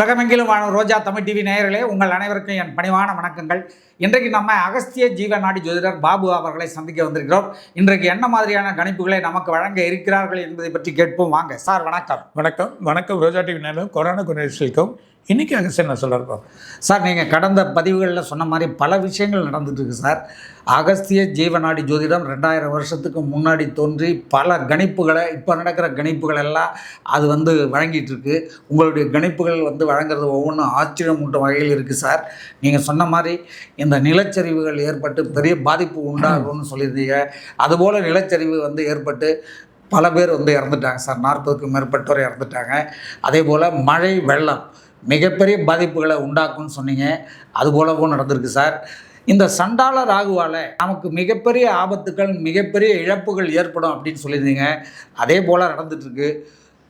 உலகமெங்கிலும் வாழும் ரோஜா தமிழ் டிவி நேயர்களே உங்கள் அனைவருக்கும் என் பணிவான வணக்கங்கள். இன்றைக்கு நம்ம அகஸ்திய ஜீவநாடி ஜோதிடர் பாபு அவர்களை சந்திக்க வந்திருக்கிறோம். இன்றைக்கு என்ன மாதிரியான கணிப்புகளை நமக்கு வழங்க இருக்கிறார்கள் என்பதை பற்றி கேட்போம். வாங்க சார் வணக்கம். வணக்கம். வணக்கம். ரோஜா டிவி நேரம் கொரோனா குணேஷிக்கும் இன்றைக்கி அகஸ்டன் நான் சொல்ல சார் நீங்கள் கடந்த பதிவுகளில் சொன்ன மாதிரி பல விஷயங்கள் நடந்துட்டுருக்கு சார். அகஸ்திய ஜீவநாடி ஜோதிடம் ரெண்டாயிரம் வருஷத்துக்கு முன்னாடி தோன்றி பல கணிப்புகளை இப்போ நடக்கிற கணிப்புகள் எல்லாம் அது வந்து வழங்கிட்டு இருக்கு உங்களுடைய கணிப்புகள் வந்து வழங்குறது ஒவ்வொன்றும் ஆச்சரியமுட்டும் வகையில் இருக்குது சார். நீங்கள் சொன்ன மாதிரி இந்த நிலச்சரிவுகள் ஏற்பட்டு பெரிய பாதிப்பு உண்டாகும்னு சொல்லியிருந்தீங்க. அதுபோல் நிலச்சரிவு வந்து ஏற்பட்டு பல பேர் வந்து இறந்துட்டாங்க சார். நாற்பதுக்கும் மேற்பட்டோர் இறந்துட்டாங்க. அதே போல் மழை வெள்ளம் மிகப்பெரிய பாதிப்புகளை உண்டாக்கும்னு சொன்னீங்க. அது போலவும் நடந்திருக்கு சார். இந்த சண்டால ராகுவால் நமக்கு மிகப்பெரிய ஆபத்துக்கள் மிகப்பெரிய இழப்புகள் ஏற்படும் அப்படின்னு சொல்லியிருந்தீங்க. அதே போல் நடந்துட்டுருக்கு.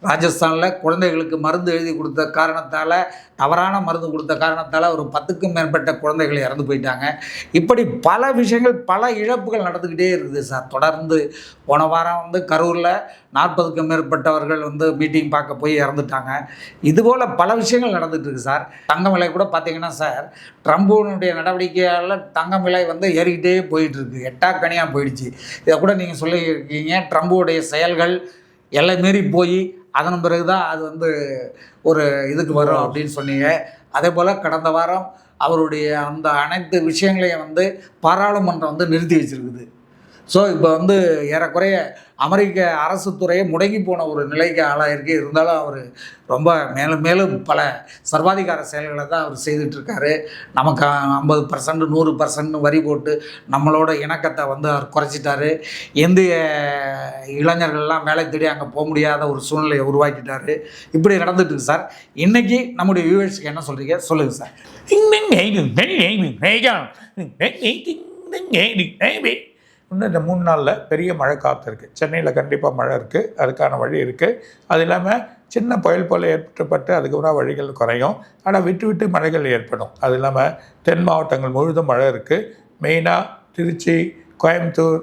ராஜஸ்தானில் குழந்தைகளுக்கு மருந்து எழுதி கொடுத்த காரணத்தால் தவறான மருந்து கொடுத்த காரணத்தால் ஒரு பத்துக்கும் மேற்பட்ட குழந்தைகள் இறந்து போயிட்டாங்க. இப்படி பல விஷயங்கள் பல இழப்புகள் நடந்துக்கிட்டே இருக்குது சார். தொடர்ந்து போன வாரம் வந்து கரூரில் நாற்பதுக்கும் மேற்பட்டவர்கள் வந்து மீட்டிங் பார்க்க போய் இறந்துட்டாங்க. இதுபோல் பல விஷயங்கள் நடந்துகிட்ருக்கு சார். தங்கம் விலை கூட பார்த்திங்கன்னா சார் ட்ரம்புனுடைய நடவடிக்கையால் தங்கம் விலை வந்து ஏறிக்கிட்டே போயிட்டுருக்கு எட்டாக்கனியாக போயிடுச்சு. இதை கூட நீங்கள் சொல்லியிருக்கீங்க. ட்ரம்புடைய செயல்கள் எல்லை மீறி போய் அதன் பிறகு தான் அது வந்து ஒரு இதுக்கு வரும் அப்படின்னு சொன்னீங்க. அதே போல் கடந்த வாரம் அவருடைய அந்த அனைத்து விஷயங்களையும் வந்து பாராளுமன்றம் வந்து நிறுத்தி வச்சிருக்குது. ஸோ இப்போ வந்து ஏறக்குறைய அமெரிக்க அரசு துறையை முடங்கி போன ஒரு நிலைக்கு ஆளாயிருக்கு இருந்தாலும் அவர் ரொம்ப மேலும் மேலும் பல சர்வாதிகார செயல்களை தான் அவர் செய்துட்ருக்காரு நமக்கு ஐம்பது பர்சன்ட் நூறு பர்சன்ட் வரி போட்டு நம்மளோட இணக்கத்தை வந்து அவர் குறைச்சிட்டாரு இந்திய இளைஞர்கள்லாம் வேலை தேடி அங்கே போக முடியாத ஒரு சூழ்நிலையை உருவாக்கிட்டாரு இப்படி நடந்துட்டுருக்கு சார் இன்றைக்கி நம்முடைய வியூவர்ஸ்க்கு என்ன சொல்கிறீங்க சொல்லுங்கள் சார் இன்னும் இந்த மூணு நாளில் பெரிய மழை காத்திருக்கு. சென்னையில் கண்டிப்பாக மழை இருக்குது அதுக்கான வழி இருக்குது அது இல்லாமல் சின்ன புயல் போல் ஏற்பட்டுப்பட்டு அதுக்கப்புறம் வழிகள் குறையும். ஆனால் விட்டு விட்டு மழைகள் ஏற்படும். அது இல்லாமல் தென் மாவட்டங்கள் முழுதும் மழை இருக்குது மெயினாக திருச்சி கோயம்புத்தூர்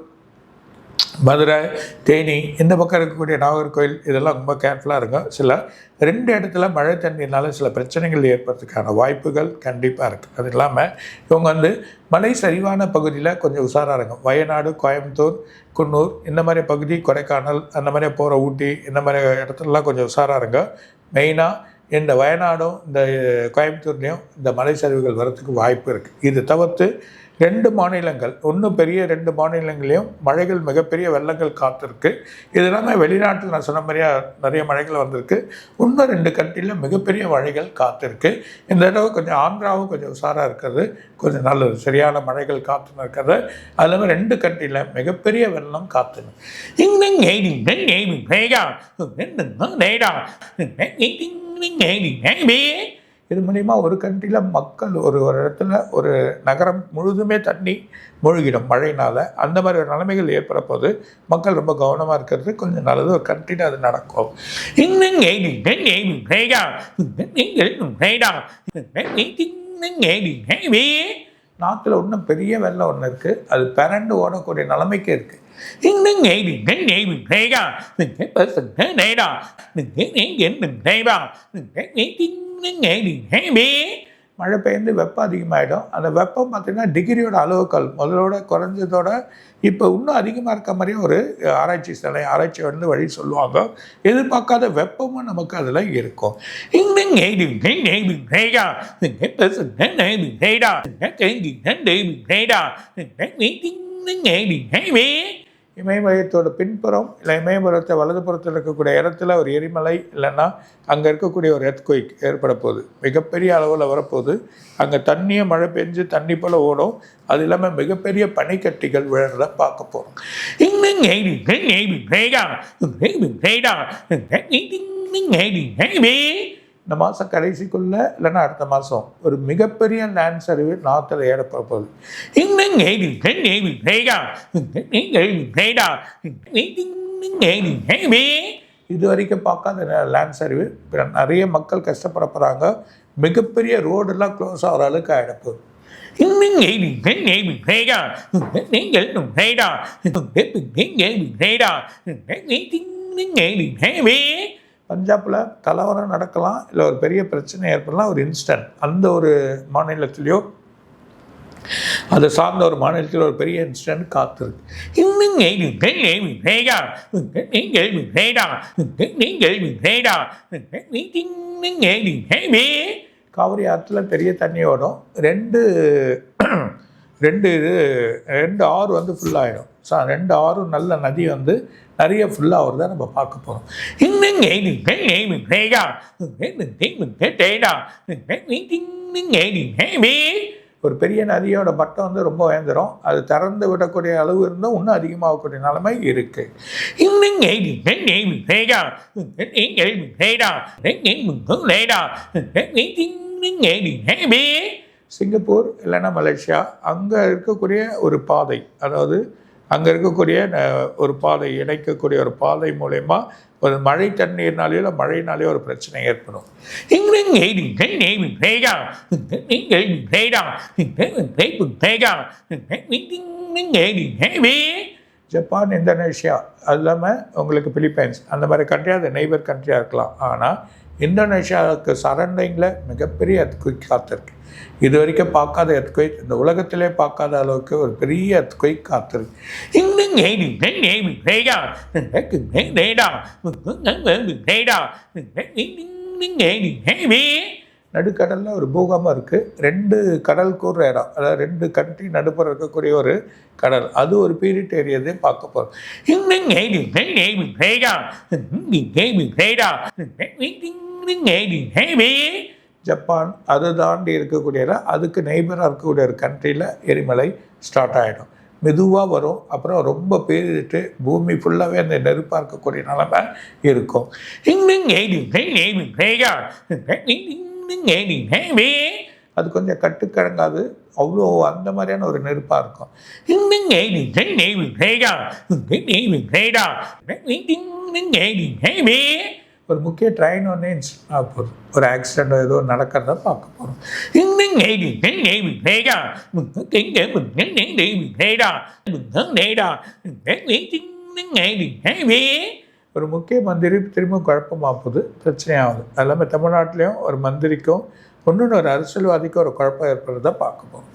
மதுரை தேனி இந்த பக்கம் இருக்கக்கூடிய நாகர்கோவில் இதெல்லாம் ரொம்ப கேர்ஃபுல்லாக இருக்கும் சில ரெண்டு இடத்துல மழை தண்ணினால சில பிரச்சனைகள் ஏற்படுறதுக்கான வாய்ப்புகள் கண்டிப்பாக இருக்குது அது இல்லாமல் இவங்க வந்து மலை சரிவான பகுதியில் கொஞ்சம் உஷாராக இருக்கும் வயநாடு கோயம்புத்தூர் குன்னூர் இந்த மாதிரி பகுதி கொடைக்கானல் அந்த மாதிரி போகிற ஊட்டி இந்த மாதிரி இடத்துலலாம் கொஞ்சம் உஷாராக இருங்க. மெயினாக இந்த வயநாடும் இந்த கோயம்புத்தூர்லேயும் இந்த மலை சரிவுகள் வரத்துக்கு வாய்ப்பு இருக்குது இது தவிர்த்து ரெண்டு மாநிலங்கள் ஒன்று பெரிய ரெண்டு மாநிலங்களையும் மழைகள் மிகப்பெரிய வெள்ளங்கள் காத்திருக்கு. இது எல்லாமே வெளிநாட்டில் நான் சொன்ன மாதிரியா நிறைய மழைகள் வந்திருக்கு. இன்னும் ரெண்டு கண்ட்ரியில் மிகப்பெரிய மழைகள் காத்திருக்கு. இந்த தடவை கொஞ்சம் ஆந்திராவும் கொஞ்சம் உஷாராக இருக்கிறது. கொஞ்சம் நல்லது சரியான மழைகள் காத்துன்னு இருக்கிறது. அது இல்லாமல் ரெண்டு கண்ட்ரியில் மிகப்பெரிய வெள்ளம் காத்துன்னு. இது மூலிமா ஒரு கண்ட்ரியில் மக்கள் ஒரு ஒரு இடத்துல ஒரு நகரம் முழுதுமே தண்ணி மூழ்கிடும் மழையினால் அந்த மாதிரி ஒரு நிலைமைகள் ஏற்பட போது மக்கள் ரொம்ப கவனமாக இருக்கிறது கொஞ்சம் நல்லது ஒரு கண்ட்ரியில் அது நடக்கும் நாட்டில் இன்னும் பெரிய வெள்ளம் ஒன்று இருக்குது அது பிறண்டு ஓடக்கூடிய நிலைமைக்கு இருக்குது மழை பெய்ந்து வெப்பம் அதிகமாகிடும் அந்த வெப்பம் பார்த்திங்கன்னா டிகிரியோட அளவுகள் முதலோட குறைஞ்சதோட இப்போ இன்னும் அதிகமாக இருக்க மாதிரியும் ஒரு ஆராய்ச்சி சிலை ஆராய்ச்சி வந்து வழி சொல்லுவாங்க. எதிர்பார்க்காத வெப்பமும் நமக்கு அதில் இருக்கும். இமயமலையத்தோட பின்புறம் இல்லை இமயமலத்தை வலதுபுறத்தில் இருக்கக்கூடிய இடத்துல ஒரு எரிமலை இல்லைன்னா அங்கே இருக்கக்கூடிய ஒரு எர்த்குயிக் ஏற்பட போகுது மிகப்பெரிய அளவில் வரப்போகுது அங்கே தண்ணியை மழை பெஞ்சு தண்ணி போல் ஓடும் அது இல்லாமல் மிகப்பெரிய பனிக்கட்டிகள் விழுறத பார்க்க போகிறோம் இந்த மாதம் கடைசிக்குள்ளே இல்லைன்னா அடுத்த மாதம் ஒரு மிகப்பெரிய லேண்ட் சரிவு நாத்தில் ஏற்பட போகுது இது வரைக்கும் பார்க்காத லேண்ட் சரிவு நிறைய மக்கள் கஷ்டப்பட போகிறாங்க மிகப்பெரிய ரோடெல்லாம் க்ளோஸ் ஆகிற அளவுக்கு ஆகிடப்போகுது பஞ்சாபில் கலவரம் நடக்கலாம் இல்லை ஒரு பெரிய பிரச்சனை ஏற்படலாம் ஒரு இன்ஸ்டன்ட் அந்த ஒரு மாநிலத்திலையோ அதை சார்ந்த ஒரு மாநிலத்தில் ஒரு பெரிய இன்சிடென்ட் காத்திருக்கு கேள்வி காவிரி ஆற்றுல பெரிய தண்ணி ஓடும் ரெண்டு ரெண்டு இது ரெண்டு ஆறு வந்து ஃபுல்லாகிடும் ஸோ ரெண்டு ஆறும் நல்ல நதி வந்து நிறைய ஃபுல்லாக வருதான் நம்ம பார்க்க போகிறோம் ஒரு பெரிய நதியோட மட்டம் வந்து ரொம்ப உயர்ந்துடும் அது திறந்து விடக்கூடிய அளவு இருந்தால் இன்னும் அதிகமாகக்கூடிய நிலைமை இருக்கு சிங்கப்பூர் இல்லைன்னா மலேசியா அங்கே இருக்கக்கூடிய ஒரு பாதை அதாவது அங்கே இருக்கக்கூடிய ஒரு பாதை இணைக்கக்கூடிய ஒரு பாதை மூலயமா ஒரு மழை தண்ணீர்னாலேயோ இல்லை மழைனாலேயோ ஒரு பிரச்சனை ஏற்படும் ஜப்பான் இந்தோனேஷியா அது இல்லாமல் உங்களுக்கு பிலிப்பைன்ஸ் அந்த மாதிரி கண்ட்ரியாக அது நெய்பர் கண்ட்ரியாக இருக்கலாம் ஆனால் இந்தோனேஷியாவுக்கு சரௌண்டிங்கில் மிகப்பெரிய எர்த்குயிக் காத்திருக்கு இது வரைக்கும் பார்க்காத எர்த்குயிக் இந்த உலகத்திலே பார்க்காத அளவுக்கு ஒரு பெரிய எர்த்குயிக் காத்திருக்கு நடுக்கடலில் ஒரு பூகம்பம் இருக்குது ரெண்டு கடல் கூறுற இடம் அதாவது ரெண்டு கண்ட்ரி நடுப்புற இருக்கக்கூடிய ஒரு கடல் அது ஒரு பீரியட் ஏரியதே பார்க்க போகிறோம் ஜப்பான் அதை தாண்டி இருக்கக்கூடிய அதுக்கு நெய்பராக இருக்கக்கூடிய ஒரு கண்ட்ரியில் எரிமலை ஸ்டார்ட் ஆகிடும் மெதுவாக வரும் அப்புறம் ரொம்ப பேரிட்டு பூமி ஃபுல்லாகவே அந்த நெருப்பாக இருக்கக்கூடிய நிலமை இருக்கும். அது கொஞ்சம் கட்டுக்கடங்காது அவ்வளோ அந்த மாதிரியான ஒரு நெருப்பாக இருக்கும். ஒரு முக்கிய ட்ரெயின் ஒன்று இன்சிடென்ட் ஆக போகுது ஒரு ஆக்சிடென்ட் ஏதோ நடக்கிறத பார்க்க போகிறோம் ஒரு முக்கிய மந்திரி திரும்ப குழப்பமாக போகுது பிரச்சனையாகுது அது இல்லாமல் தமிழ்நாட்டிலையும் ஒரு மந்திரிக்கும் ஒன்று ஒரு அரசியல்வாதிக்கும் ஒரு குழப்பம் ஏற்படுறத பார்க்க போகிறோம்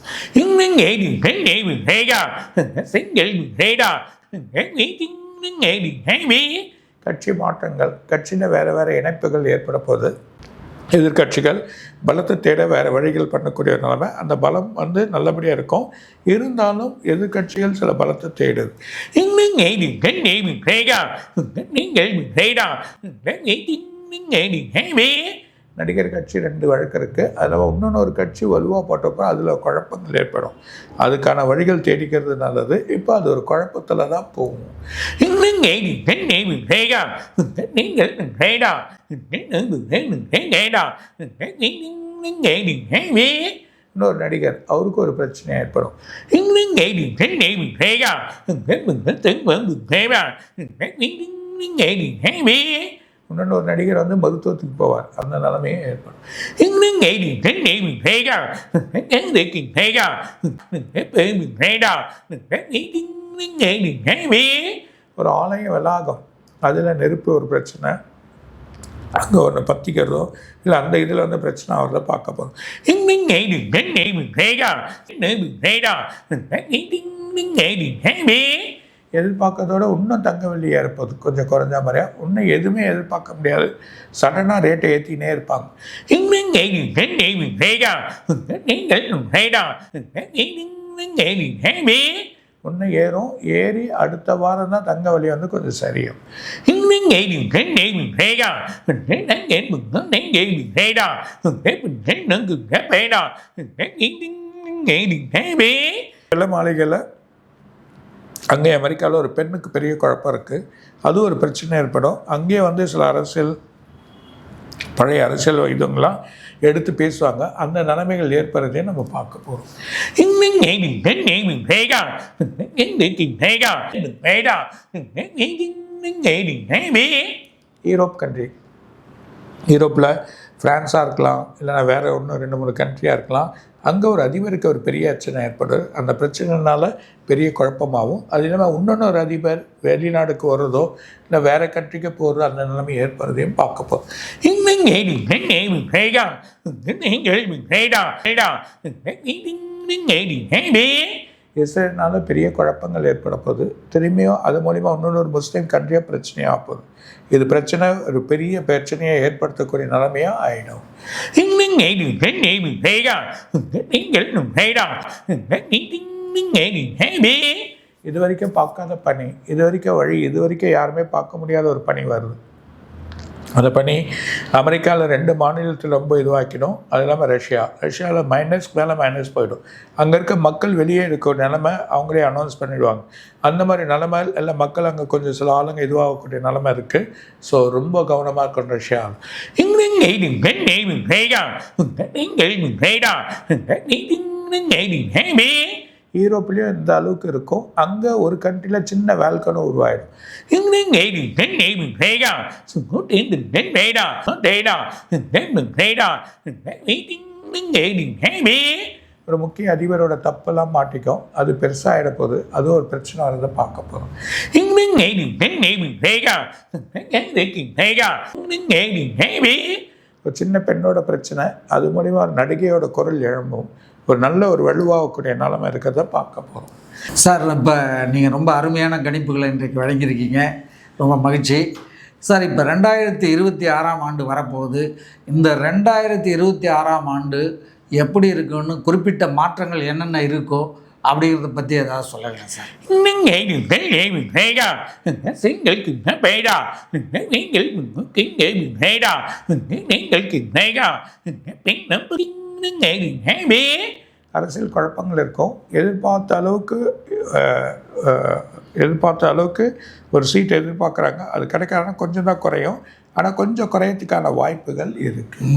கட்சி மாற்றங்கள் கட்சியில் வேறு வேறு இணைப்புகள் ஏற்பட போகுது எதிர்க்கட்சிகள் பலத்தை தேட வேறு வழிகள் பண்ணக்கூடிய நிலைமை அந்த பலம் வந்து நல்லபடியாக இருக்கும் இருந்தாலும் எதிர்க்கட்சிகள் சில பலத்தை தேடுது நடிகர் கட்சி ரெண்டு வழக்கு இருக்குது அதில் இன்னொன்று ஒரு கட்சி வலுவாக போட்டப்போ அதில் குழப்பங்கள் ஏற்படும். அதுக்கான வழிகள் தேடிக்கிறது நல்லது. இப்போ அது ஒரு குழப்பத்தில் தான் போகும். இன்னொரு நடிகர் அவருக்கு ஒரு பிரச்சனை ஏற்படும். இன்னொன்று ஒரு நடிகர் வந்து மருத்துவத்துக்கு போவார் அந்த நிலைமையே ஏற்படும் ஒரு ஆலய வளாகம் அதில் நெருப்பு ஒரு பிரச்சனை அங்கே ஒன்று பற்றிக்கிறதோ இல்லை அந்த இதில் வந்து பிரச்சனை ஆகிறத பார்க்க போகிறோம் எதிர்பார்க்கறதோட இன்னும் தங்க வெள்ளி இருப்பது கொஞ்சம் குறைஞ்ச மாதிரியா இன்னும் எதுவுமே எதிர்பார்க்க முடியாது சடனாக ரேட்டை ஏற்றினே இருப்பாங்க ஒன்று ஏறும் ஏறி அடுத்த வாரம் தான் தங்க வலி வந்து கொஞ்சம் சரியும் மாளிகையில் அங்கே அமெரிக்காவில் ஒரு பெண்ணுக்கு பெரிய குழப்பம் இருக்குது அது ஒரு பிரச்சனை ஏற்படும் அங்கேயே வந்து சில அரசியல் பழைய அரசியல் இதுங்களாம் எடுத்து பேசுவாங்க அந்த நிலைமைகள் ஏற்படுறதே நம்ம பார்க்க போகிறோம் யூரோப் கண்ட்ரி யூரோப்பில் ஃப்ரான்ஸாக இருக்கலாம் இல்லைனா வேறு ஒன்று ரெண்டு மூணு கண்ட்ரியாக இருக்கலாம். அங்கே ஒரு அதிபருக்கு ஒரு பெரிய அர்ச்சனை ஏற்படுது. அந்த பிரச்சனைனால பெரிய குழப்பமாகும். அது இல்லாமல் இன்னொன்று ஒரு அதிபர் வெளிநாடுக்கு வர்றதோ இல்லை வேறு கண்ட்ரிக்கு போகிறதோ அந்த நிலைமை ஏற்படுறதையும் பார்க்க போகிறோம் இஸ்ரேல்னால பெரிய குழப்பங்கள் ஏற்பட போகுது திரும்பியும் அது மூலிமா இன்னொரு ஒரு முஸ்லீம் கண்ட்ரியாக பிரச்சனையாக போகுது இது பிரச்சனை ஒரு பெரிய பிரச்சனையை ஏற்படுத்தக்கூடிய நிலைமையாக ஆகிடும் இது வரைக்கும் பார்க்காத பணி இது வரைக்கும் வழி இது வரைக்கும் யாருமே பார்க்க முடியாத ஒரு பணி வருது அந்த பண்ணி அமெரிக்காவில் ரெண்டு மாநிலத்தில் ரொம்ப இதுவாக்கிடும் அது இல்லாமல் ரஷ்யா ரஷ்யாவில் மைனஸ் மேலே மைனஸ் போயிடும் அங்கே இருக்க மக்கள் வெளியே இருக்க நிலமை அவங்களே அனௌன்ஸ் பண்ணிடுவாங்க அந்த மாதிரி நிலமை எல்லாம் மக்கள் அங்கே கொஞ்சம் சில ஆளுங்க இதுவாகக்கூடிய நிலமை இருக்குது ஸோ ரொம்ப கவனமாக இருக்கணும் ரஷ்யா யூரோப்லேயும் இந்த அளவுக்கு இருக்கும் அங்கே ஒரு கண்ட்ரியில் சின்ன வேல்கனும் உருவாயிடும் ஒரு முக்கிய அதிபரோட தப்பெல்லாம் மாட்டிக்கும் அது பெருசாகிட போகுது அதுவும் ஒரு பிரச்சனை வரதை பார்க்க போகிறோம் ஒரு சின்ன பெண்ணோட பிரச்சனை அது மூலிமா ஒரு நடிகையோட குரல் எழும்பும் ஒரு நல்ல ஒரு வலுவாகக்கூடிய நிலைமை இருக்கிறத பார்க்க போகிறோம் சார் இப்போ நீங்கள் ரொம்ப அருமையான கணிப்புகளை இன்றைக்கு வழங்கியிருக்கீங்க. ரொம்ப மகிழ்ச்சி. சார் இப்போ ரெண்டாயிரத்தி இருபத்தி ஆறாம் ஆண்டு வரப்போகுது. இந்த ரெண்டாயிரத்தி இருபத்தி ஆறாம் ஆண்டு எப்படி இருக்குன்னு குறிப்பிட்ட மாற்றங்கள் என்னென்ன இருக்கோ அப்படிங்கிறத பற்றி ஏதாவது சொல்லுங்கள் சார். அரசியல் குழப்பங்கள் இருக்கும். எதிர்பார்த்த அளவுக்கு எதிர்பார்த்த அளவுக்கு ஒரு சீட் எதிர்பார்க்குறாங்க. அது கிடைக்காதுன்னா கொஞ்சம் தான் குறையும். ஆனால் கொஞ்சம் குறையத்துக்கான வாய்ப்புகள் இருக்குது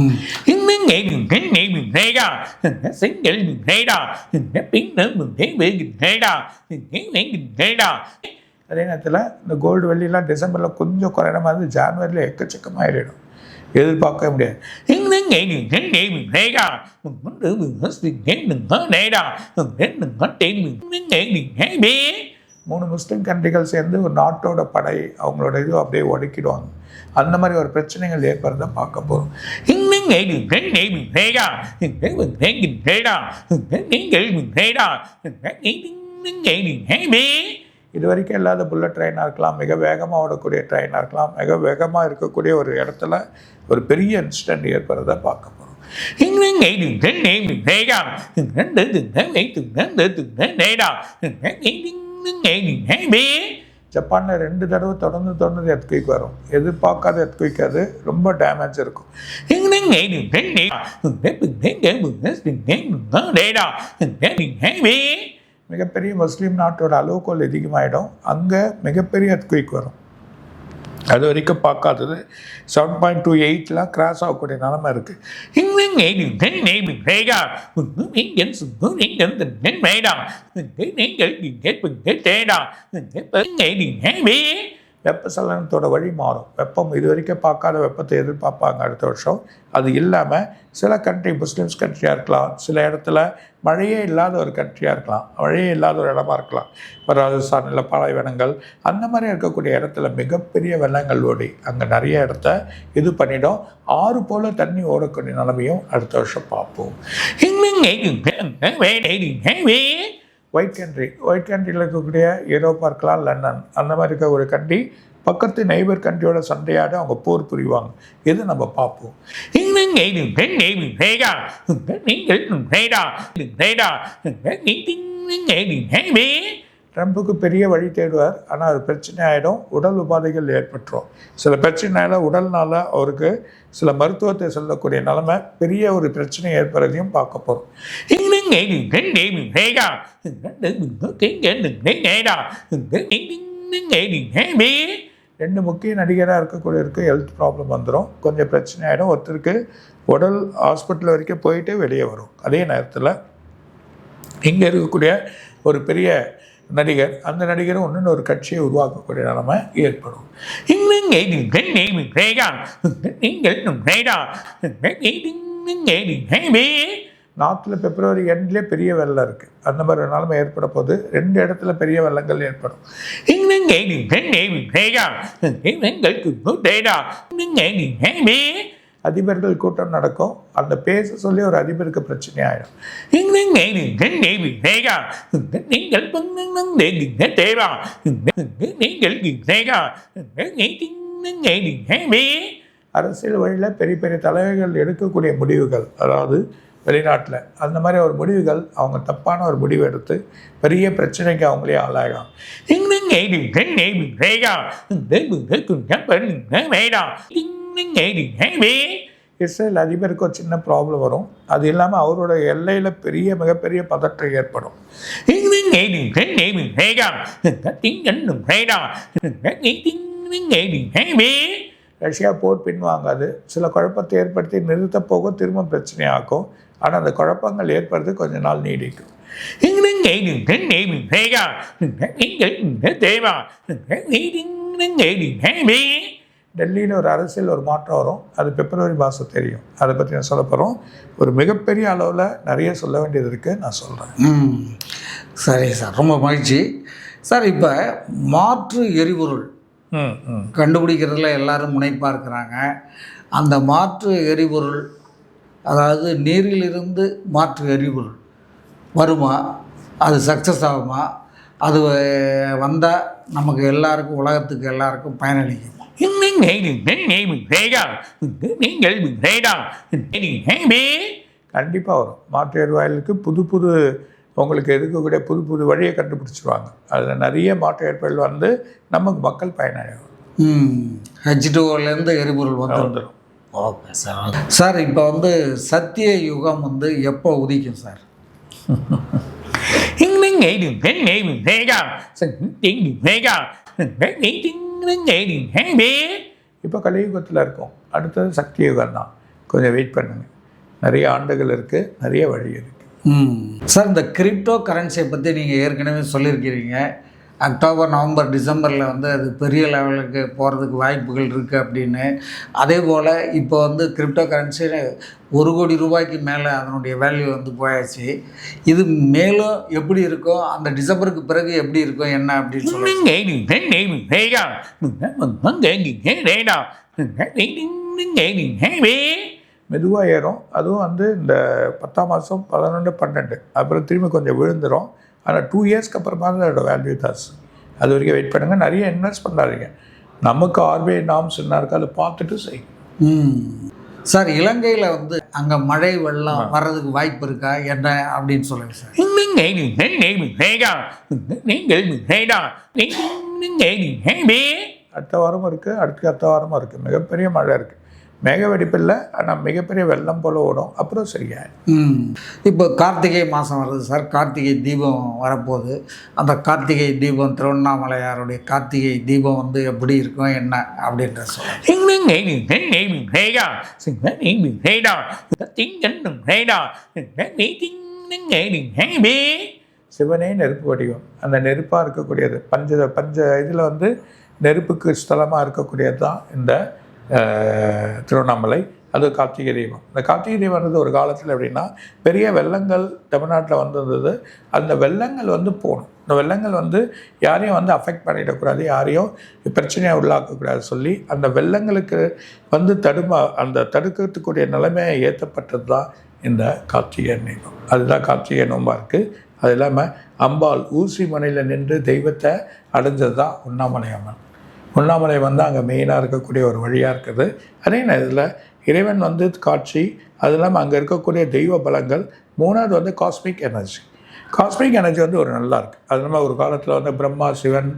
அதே நேரத்தில் இந்த கோல்டு வெள்ளிலாம் டிசம்பரில் கொஞ்சம் குறையிற மாதிரி ஜான்வரியில் எக்கச்சக்கமாக ஏறிடும். எதிர்பார்க்க முடியாது மூணு முஸ்லீம் கண்ட்ரிகள் சேர்ந்து ஒரு நாட்டோட படை அவங்களோட இது அப்படியே ஒடுக்கிடுவாங்க அந்த மாதிரி ஒரு பிரச்சனைகள் ஏற்படுறத பார்க்க போகிறோம் இது வரைக்கும் இல்லாத புல்லட் ட்ரெயினாக இருக்கலாம் மிக வேகமாக ஓடக்கூடிய ட்ரெயினாக இருக்கலாம் மிக வேகமாக இருக்கக்கூடிய ஒரு இடத்துல ஒரு பெரிய இன்சிடென்ட் ஏற்படுறத பார்க்க போகிறோம் ஜப்பானில் ரெண்டு தடவை தொடர்ந்து தொடர்ந்து எத்குவிக் வரும் எதிர்பார்க்காத எர்த்குயிக் அது ரொம்ப டேமேஜ் இருக்கும் மிகப்பெரிய முஸ்லீம் நாட்டோட அளவுகோல் அதிகமாகிடும் அங்கே மிகப்பெரிய எர்த்குயிக் வரும் அது வரைக்கும் பார்க்காதது செவன் பாயிண்ட் டூ எயிட்லாம் கிராஸ் ஆகக்கூடிய நிலமை இருக்குது வெப்பசலனத்தோட வழி மாறும். வெப்பம் இது வரைக்கும் பார்க்காத வெப்பத்தை எதிர்பார்ப்பாங்க அடுத்த வருஷம். அது இல்லாமல் சில கண்ட்ரி முஸ்லீம்ஸ் கண்ட்ரியாக இருக்கலாம். சில இடத்துல மழையே இல்லாத ஒரு கண்ட்ரியாக இருக்கலாம். மழையே இல்லாத ஒரு இடமா இருக்கலாம். இப்போ ராஜஸ்தான் இல்லை பாலைவனங்கள் அந்த மாதிரி இருக்கக்கூடிய இடத்துல மிகப்பெரிய வெள்ளங்கள் ஓடி அங்கே நிறைய இடத்த இது பண்ணிடும். ஆறு போல் தண்ணி ஓடக்கூடிய நிலைமையும் அடுத்த வருஷம் பார்ப்போம். ஒயிட் கண்ட்ரி ஒயிட் கண்ட்ரியில் இருக்கக்கூடிய யூரோப்பா இருக்கலாம் லண்டன் அந்த மாதிரி இருக்க ஒரு கண்ட்ரி பக்கத்து நெய்பர் கண்ட்ரியோட சண்டையாட அவங்க போர் புரிவாங்க. இது நம்ம பார்ப்போம்? ட்ரம்ப்புக்கு பெரிய வழி தேடுவார். ஆனால் அது பிரச்சனை ஆகிடும் உடல் உபாதைகள் ஏற்பட்டுரும். சில பிரச்சனையால் உடல்னால் அவருக்கு சில மருத்துவத்தை சொல்லக்கூடிய நிலைமை பெரிய ஒரு பிரச்சனை ஏற்படுறதையும் பார்க்க போகிறோம் ரெண்டு முக்கிய நடிகராக இருக்கக்கூடியவருக்கு ஹெல்த் ப்ராப்ளம் வந்துடும் கொஞ்சம் பிரச்சனை ஆகிடும் ஒருத்தருக்கு உடல் ஹாஸ்பிட்டல் வரைக்கும் போயிட்டு வெளியே வரும். அதே நேரத்தில் இங்கே இருக்கக்கூடிய ஒரு பெரிய நடிகர் அந்த நடிகரும் ஒன்று ஒரு கட்சியை உருவாக்கக்கூடிய நிலைமை ஏற்படும் நாட்டில் பிப்ரவரி எண்ட்லேயே பெரிய வெள்ளம் இருக்குது அந்த மாதிரி ஒரு நிலைமை ஏற்பட போது ரெண்டு இடத்துல பெரிய வெள்ளங்கள் ஏற்படும் அதிபர்கள் கூட்டம் நடக்கும் அந்த பேச சொல்லி ஒரு அதிபருக்கு பிரச்சனை ஆயிடும் அரசியல் வழியில் பெரிய பெரிய தலைவர்கள் எடுக்கக்கூடிய முடிவுகள் அதாவது வெளிநாட்டில் அந்த மாதிரி ஒரு முடிவுகள் அவங்க தப்பான ஒரு முடிவு எடுத்து பெரிய பிரச்சனைக்கு அவங்களே ஆளாயிடும் இஸ்ரேல் அதிபருக்கு ஒரு சின்ன ப்ராப்ளம் வரும். அது இல்லாமல் அவரோட எல்லையில் பெரிய மிகப்பெரிய பதற்றம் ஏற்படும். ரஷ்யா போர் பின்வாங்காது. சில குழப்பத்தை ஏற்படுத்தி நிறுத்த போக திரும்ப பிரச்சனையாக்கும் ஆனால் அந்த குழப்பங்கள் ஏற்படுறது கொஞ்ச நாள் நீடிக்கும். டெல்லியில் ஒரு அரசியல் ஒரு மாற்றம் வரும். அது பிப்ரவரி மாதம் தெரியும். அதை பற்றி நான் சொல்ல போகிறோம் ஒரு மிகப்பெரிய அளவில் நிறைய சொல்ல வேண்டியது இருக்குது நான் சொல்கிறேன் சரி சார். ரொம்ப மகிழ்ச்சி. சார் இப்போ மாற்று எரிபொருள் கண்டுபிடிக்கிறதுல எல்லாரும் முனைப்பாக இருக்கிறாங்க. அந்த மாற்று எரிபொருள் அதாவது நீரிலிருந்து மாற்று எரிபொருள் வருமா? அது சக்ஸஸ் ஆகுமா? அது வந்தால் நமக்கு எல்லாருக்கும் உலகத்துக்கு எல்லாருக்கும் பயனளிக்கும்? கண்டிப்பாக வரும் மாற்று எரிவாயுக்கு புது புது உங்களுக்கு இருக்கக்கூடிய புது புது வழியை கண்டுபிடிச்சிருவாங்க அதில் நிறைய மாற்று எரிவாயு வந்து நமக்கு மக்கள் பயனடையும் ஹெச் டூஓலேருந்து எரிபொருள் வந்து வந்துடும் ஓகே சார் சார் இப்போ வந்து சத்திய யுகம் வந்து எப்போ உதிக்கும் சார் இப்போ கலியுகத்தில் இருக்கோம். அடுத்தது சக்தி யுகம் தான். கொஞ்சம் வெயிட் பண்ணுங்க. நிறைய ஆண்டுகள் இருக்குது நிறைய வழி இருக்குது ம். சார் இந்த கிரிப்டோ கரன்சியை பற்றி நீங்கள் ஏற்கனவே சொல்லியிருக்கிறீங்க. அக்டோபர் நவம்பர் டிசம்பரில் வந்து அது பெரிய லெவலுக்கு போகிறதுக்கு வாய்ப்புகள் இருக்குது அப்படின்னு அதே போல் இப்போ வந்து கிரிப்டோ கரன்சி ஒரு கோடி ரூபாய்க்கு மேலே அதனுடைய வேல்யூ வந்து போயாச்சு இது மேலும் எப்படி இருக்கும் அந்த டிசம்பருக்கு பிறகு எப்படி இருக்கும் என்ன அப்படின்னு சொல்லி மெதுவாக ஏறும் அதுவும் வந்து இந்த பத்தாம் மாதம் பதினொன்று பன்னெண்டு அப்புறம் திரும்பி கொஞ்சம் விழுந்துரும் ஆனால் டூ இயர்ஸ்க்கு அப்புறமா தான் அதோட வேல்யூ தாஸ் அது வரைக்கும் வெயிட் பண்ணுங்கள் நிறைய இன்வெஸ்ட் பண்ணாதீங்க நமக்கு ஆர்பிஐ நாம்ஸ் என்ன இருக்கோ அதை பார்த்துட்டு செய்யும் சார் இலங்கையில் வந்து அங்கே மழை வெள்ளம் வர்றதுக்கு வாய்ப்பு இருக்கா என்ன அப்படின்னு சொல்லுங்கள் சார் அடுத்த வாரமும் இருக்குது அடுத்த அடுத்த வாரமும் இருக்குது மிகப்பெரிய மழை இருக்குது மேக வெடிப்பு இல்லை ஆனால் மிகப்பெரிய வெள்ளம் போல ஓடும் அப்புறம் சரியாயிடும் இப்போ கார்த்திகை மாதம் வருது சார் கார்த்திகை தீபம் வரப்போகுது அந்த கார்த்திகை தீபம் திருவண்ணாமலையாருடைய கார்த்திகை தீபம் வந்து எப்படி இருக்கும் என்ன அப்படின்ற சிவனே நெருப்பு வடிவம் அந்த நெருப்பாக இருக்கக்கூடியது பஞ்ச பஞ்ச இதில் வந்து நெருப்புக்கு ஸ்தலமாக இருக்கக்கூடியது தான் இந்த திருவண்ணாமலை அது கார்த்திகை தீபம். இந்த கார்த்திகை தீபம் வந்து ஒரு காலத்தில் எப்படின்னா பெரிய வெள்ளங்கள் தமிழ்நாட்டில் வந்திருந்தது. அந்த வெள்ளங்கள் வந்து போகணும். இந்த வெள்ளங்கள் வந்து யாரையும் வந்து அஃபெக்ட் பண்ணிடக்கூடாது யாரையும் பிரச்சனையை உள்ளாக்கக்கூடாது சொல்லி அந்த வெள்ளங்களுக்கு வந்து தடுமா அந்த தடுக்கிறதுக்கூடிய நிலைமையை ஏற்றப்பட்டது தான் இந்த கார்த்திகை தீபம். அதுதான் கார்த்திகை நோம்பாக இருக்குது அது இல்லாமல் அம்பாள் ஊசி மனையில் நின்று தெய்வத்தை அடைஞ்சது தான் உண்ணாமலை அம்மன். உண்ணாமலை வந்து அங்கே மெயினாக இருக்கக்கூடிய ஒரு வழியாக இருக்குது. அதே நேரத்தில் இறைவன் வந்து காட்சி அது இல்லாமல் அங்கே இருக்கக்கூடிய தெய்வ பலங்கள் மூணாவது வந்து காஸ்மிக் எனர்ஜி காஸ்மிக் எனர்ஜி வந்து ஒரு நல்லா இருக்குது அது இல்லாமல் ஒரு காலத்தில் வந்து பிரம்மா சிவன்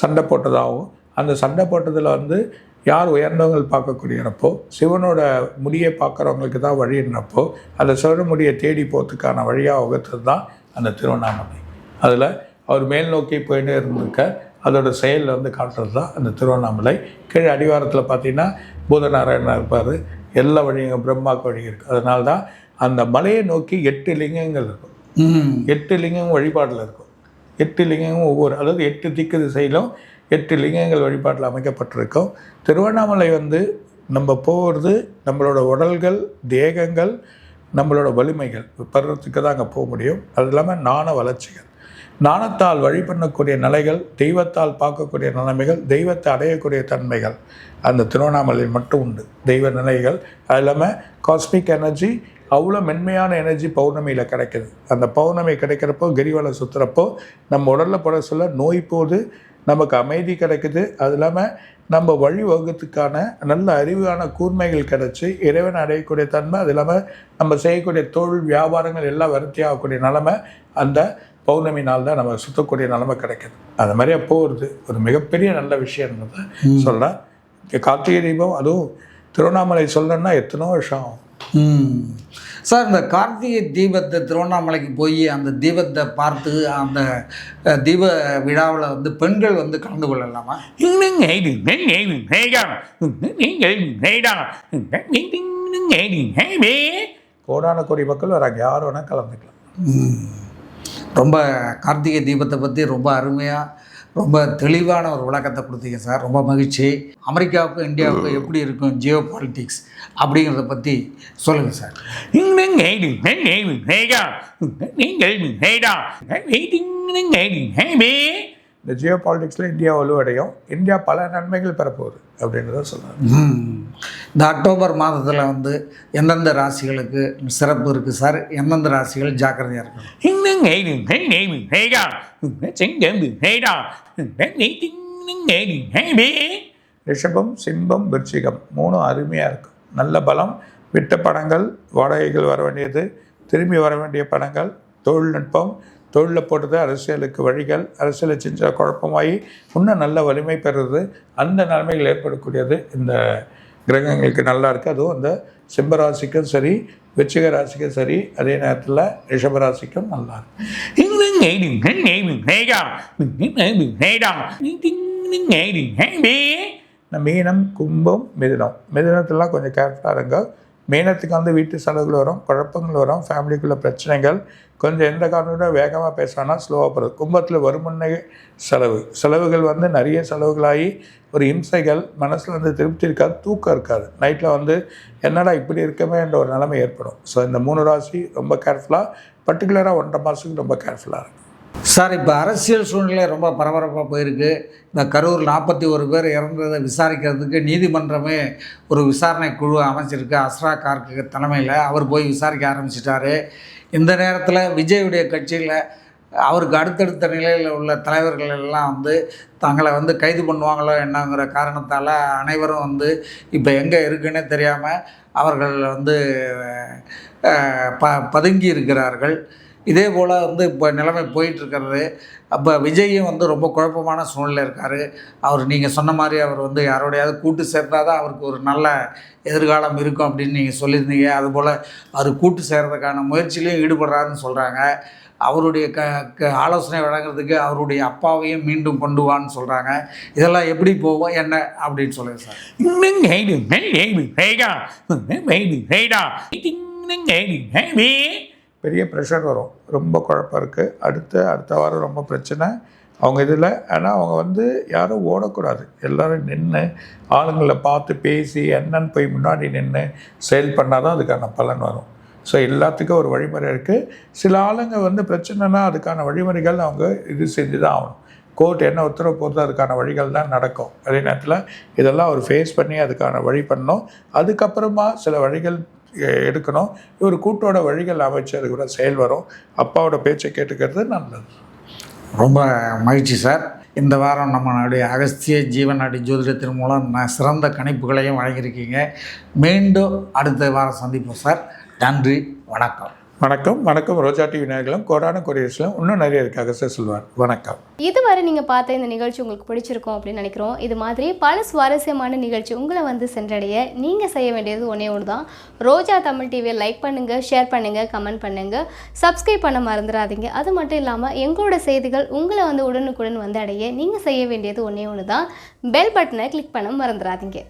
சண்டை போட்டதாகவும் அந்த சண்டை போட்டதில் வந்து யார் உயர்ந்தவங்கள் பார்க்கக்கூடியனப்போ சிவனோட முடியை பார்க்குறவங்களுக்கு தான் வழின்றப்போ அந்த சிவன் முடியை தேடி போகிறதுக்கான வழியாக உகத்தது தான் அந்த திருவண்ணாமலை. அதில் அவர் மேல் நோக்கி போயிட்டே இருந்திருக்க அதோட செயலில் வந்து காட்டுறது தான் அந்த திருவண்ணாமலை. கீழே அடிவாரத்தில் பார்த்தீங்கன்னா பூதநாராயணன் இருப்பார். எல்லா வழியும் பிரம்மாக்கு வழி இருக்குது அதனால தான் அந்த மலையை நோக்கி எட்டு லிங்கங்கள் இருக்கும். எட்டு லிங்கம் வழிபாடில் இருக்கும். எட்டு லிங்கமும் ஒவ்வொரு அதாவது எட்டு திக்கு திசையிலும் எட்டு லிங்கங்கள் வழிபாட்டில் அமைக்கப்பட்டிருக்கும். திருவண்ணாமலை வந்து நம்ம போகிறது நம்மளோட உடல்கள் தேகங்கள் நம்மளோட வலிமைகள். பெறத்துக்கு தான் அங்கே போக முடியும். அது இல்லாமல் நாண வளர்ச்சிகள். நாணத்தால் வழி பண்ணக்கூடிய நிலைகள் தெய்வத்தால் பார்க்கக்கூடிய நிலைமைகள் தெய்வத்தை அடையக்கூடிய தன்மைகள் அந்த திருவண்ணாமலையில் மட்டும் உண்டு. தெய்வ நிலைகள் அது இல்லாமல் காஸ்மிக் எனர்ஜி அவ்வளோ மென்மையான எனர்ஜி பௌர்ணமியில் கிடைக்குது. அந்த பௌர்ணமி கிடைக்கிறப்போ கிரிவலம் சுற்றுறப்போ நம்ம உடலில் பட சொல்ல நோய் போது நமக்கு அமைதி கிடைக்குது. அது இல்லாமல் நம்ம வழிவகுத்துக்கான நல்ல அறிவான கூர்மைகள் கிடைச்சி இறைவன் அடையக்கூடிய தன்மை அது இல்லாமல் நம்ம செய்யக்கூடிய தொழில் வியாபாரங்கள் எல்லாம் விருத்தி ஆகக்கூடிய நிலமை அந்த பௌர்ணமி நாள் தான் நம்ம சுற்றக்கூடிய நிலமை கிடைக்குது. அந்த மாதிரியே போகிறது ஒரு மிகப்பெரிய நல்ல விஷயம்ன்றத சொல்கிறேன் கார்த்திகை தீபம் அதுவும் திருவண்ணாமலை சொல்லணும்னா எத்தனோ வருஷம் ஆகும். சார் இந்த கார்த்திகை தீபத்தை திருவண்ணாமலைக்கு போய் அந்த தீபத்தை பார்த்து அந்த தீப விழாவில் வந்து பெண்கள் வந்து கலந்து கொள்ளலாமா? கோடான கோடி மக்கள் வராங்க யார் வேணால் கலந்துக்கலாம். ரொம்ப கார்த்திகை தீபத்தை பற்றி ரொம்ப அருமையாக ரொம்ப தெளிவான ஒரு விளக்கத்தை கொடுத்தீங்க சார் ரொம்ப மகிழ்ச்சி அமெரிக்காவுக்கும் இந்தியாவுக்கும் எப்படி இருக்கும் ஜியோ பாலிட்டிக்ஸ் அப்படிங்கிறத பற்றி சொல்லுங்கள் சார் இந்த ஜியோ பாலிடிக்ஸில் இந்தியா வலுவடையும் இந்தியா பல நன்மைகள் பெறப்போகுது அப்படின்றத சொல்கிறாங்க ம். இந்த அக்டோபர் மாதத்தில் வந்து எந்தெந்த ராசிகளுக்கு சிறப்பு இருக்குது சார் எந்தெந்த ராசிகள் ஜாக்கிரதையாக இருக்கணும் ரிஷபம் சிம்பம் விருச்சிகம் மூணும் அருமையாக இருக்கும் நல்ல பலம் விட்ட படங்கள் வாடகைகள் வர வேண்டியது திரும்பி வர வேண்டிய படங்கள் தொழில்நுட்பம் தொழிலில் போட்டது அரசியலுக்கு வழிகள் அரசியலை செஞ்சால் குழப்பமாகி இன்னும் நல்ல வலிமை பெறுறது அந்த நன்மைகள் ஏற்படக்கூடியது இந்த கிரகங்களுக்கு நல்லா இருக்குது அதுவும் அந்த சிம்மராசிக்கும் சரி விச்சிக ராசிக்கும் சரி அதே நேரத்தில் ரிஷபராசிக்கும் நல்லா இருக்கு. மீனம் கும்பம் மிதுனம். மிதுனத்துலாம் கொஞ்சம் கேர்ஃபுல்லாக இருங்க. மீனத்துக்கு வந்து வீட்டு செலவுகள் வரும் குழப்பங்கள் வரும் ஃபேமிலிக்குள்ள பிரச்சனைகள். கொஞ்சம் எந்த காரணத்தோட வேகமாக பேசுனா ஸ்லோவாக போகிறது கும்பத்தில் வருமுன்னே செலவு. செலவுகள் வந்து நிறைய செலவுகளாகி ஒரு இம்சைகள் மனசில் வந்து திருப்தி இருக்காது தூக்கம் இருக்காது. நைட்டில் வந்து என்னடா இப்படி இருக்கமே? என்ற ஒரு நிலைமை ஏற்படும். ஸோ இந்த மூணு ராசி ரொம்ப கேர்ஃபுல்லாக பர்டிகுலராக ஒன்றரை மாதத்துக்கு ரொம்ப கேர்ஃபுல்லாக இருக்கும் சார் இப்போ அரசியல் சூழ்நிலை ரொம்ப பரபரப்பாக போயிருக்கு. இந்த கரூர் நாற்பத்தி ஒரு பேர் இறந்ததை விசாரிக்கிறதுக்கு நீதிமன்றமே ஒரு விசாரணை குழு அமைச்சிருக்கு. அஸ்ரா கார்க்கு தலைமையில் அவர் போய் விசாரிக்க ஆரம்பிச்சிட்டாரு. இந்த நேரத்தில் விஜயுடைய கட்சியில் அவருக்கு அடுத்தடுத்த நிலையில் உள்ள தலைவர்கள் எல்லாம் வந்து தங்களை வந்து கைது பண்ணுவாங்களோ என்னங்கிற காரணத்தால் அனைவரும் வந்து இப்போ எங்கே இருக்குன்னே தெரியாமல் அவர்கள் வந்து ப பதுங்கி இருக்கிறார்கள். இதே போல் வந்து இப்போ நிலைமை போயிட்டுருக்கிறது. அப்போ விஜயும் வந்து ரொம்ப குழப்பமான சூழ்நிலை இருக்கார். அவர் நீங்கள் சொன்ன மாதிரி அவர் வந்து யாரோடையாவது கூட்டு சேர்த்தா தான் அவருக்கு ஒரு நல்ல எதிர்காலம் இருக்கும் அப்படின்னு நீங்கள் சொல்லியிருந்தீங்க. அதுபோல் அவர் கூட்டு சேர்றதுக்கான முயற்சியிலையும் ஈடுபடுறாருன்னு சொல்கிறாங்க அவருடைய க க ஆலோசனை வழங்குறதுக்கு அவருடைய அப்பாவையும் மீண்டும் கொண்டு வான்னு சொல்கிறாங்க இதெல்லாம் எப்படி போவோம் என்ன? அப்படின்னு சொல்லுங்கள் சார். பெரிய ப்ரெஷர் வரும். ரொம்ப குழப்பம் இருக்குது அடுத்த அடுத்த வாரம் ரொம்ப பிரச்சனை. அவங்க இதில் ஆனால் அவங்க வந்து யாரும் ஓடக்கூடாது. எல்லோரும் நின்று ஆளுங்களை பார்த்து பேசி என்னன்னு போய் முன்னாடி நின்று செயல் பண்ணால் தான் அதுக்கான பலன் வரும். ஸோ எல்லாத்துக்கும் ஒரு வழிமுறை இருக்குது சில ஆளுங்க வந்து பிரச்சனைனா அதுக்கான வழிமுறைகள் அவங்க இது செஞ்சு தான் ஆகணும். கோர்ட் என்ன உத்தரவு போகிறது அதுக்கான வழிகள் தான் நடக்கும். அதே நேரத்தில் இதெல்லாம் அவர் ஃபேஸ் பண்ணி அதுக்கான வழி பண்ணோம் அதுக்கப்புறமா சில வழிகள் எடுக்கணும். இவர் கூட்டோட வழிகள் அமைச்சு கூட செயல் வரும். அப்பாவோட பேச்சை கேட்டுக்கிறது நல்லது. ரொம்ப மகிழ்ச்சி சார். இந்த வாரம் நம்மளுடைய அகஸ்திய ஜீவநாடி ஜோதிடத்தின் மூலம் நான் சிறந்த கணிப்புகளையும் வழங்கியிருக்கீங்க. மீண்டும் அடுத்த வாரம் சந்திப்போம் சார். நன்றி வணக்கம். வணக்கம் வணக்கம். ரோஜா டிவி நேர்களும் கோடான கொரியர்ஸ்லாம் இன்னும் நிறைய இருக்காக சார் சொல்வார் வணக்கம். இதுவரை நீங்கள் பார்த்த இந்த நிகழ்ச்சி உங்களுக்கு பிடிச்சிருக்கும் அப்படின்னு நினைக்கிறோம். இது மாதிரி பல சுவாரஸ்யமான நிகழ்ச்சி உங்களை வந்து சென்றடைய நீங்கள் செய்ய வேண்டியது ஒன்றே ஒன்று தான் ரோஜா தமிழ் டிவியை லைக் பண்ணுங்கள் ஷேர் பண்ணுங்கள் கமெண்ட் பண்ணுங்கள் சப்ஸ்கிரைப் பண்ண மறந்துடாதீங்க. அது மட்டும் இல்லாமல் எங்களோட செய்திகள் உங்களை வந்து உடனுக்குடன் வந்து அடைய நீங்கள் செய்ய வேண்டியது ஒன்றே ஒன்று தான் பெல் பட்டனை கிளிக் பண்ண மறந்துடாதீங்க.